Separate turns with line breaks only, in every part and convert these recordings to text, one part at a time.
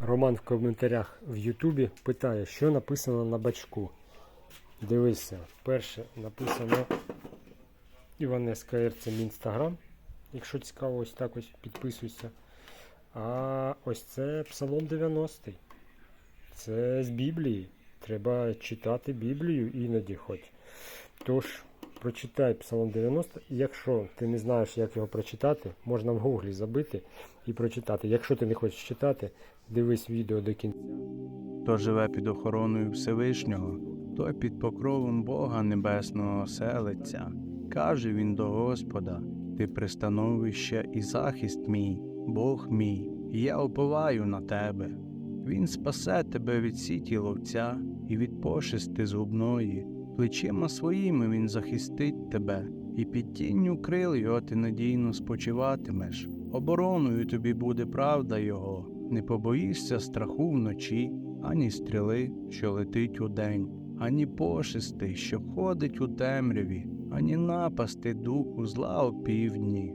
Роман в коментарях в Ютубі питає, що написано на бачку. Дивися, перше написано Іванеска Р, це інстаграм. Якщо цікаво, ось так ось підписуйся. А ось це Псалом 90. Це з Біблії. Треба читати Біблію іноді хоч. Тож, прочитай Псалом 90. Якщо ти не знаєш, як його прочитати, можна в гуглі забити і прочитати. Якщо ти не хочеш читати, дивись відео до кінця.
Хто живе під охороною Всевишнього, той під покровом Бога Небесного селиться. Каже він до Господа: Ти пристановище і захист мій, Бог мій, я оповаю на тебе. Він спасе тебе від сіті ловця і від пошести згубної. Плечима своїми він захистить тебе, і під тінню крил його ти надійно спочиватимеш. Обороною тобі буде правда його, не побоїшся страху вночі, ані стріли, що летить удень, ані пошести, що ходить у темряві, ані напасти духу зла о півдні.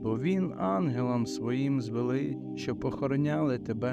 бо він ангелам своїм звелить, що похороняли тебе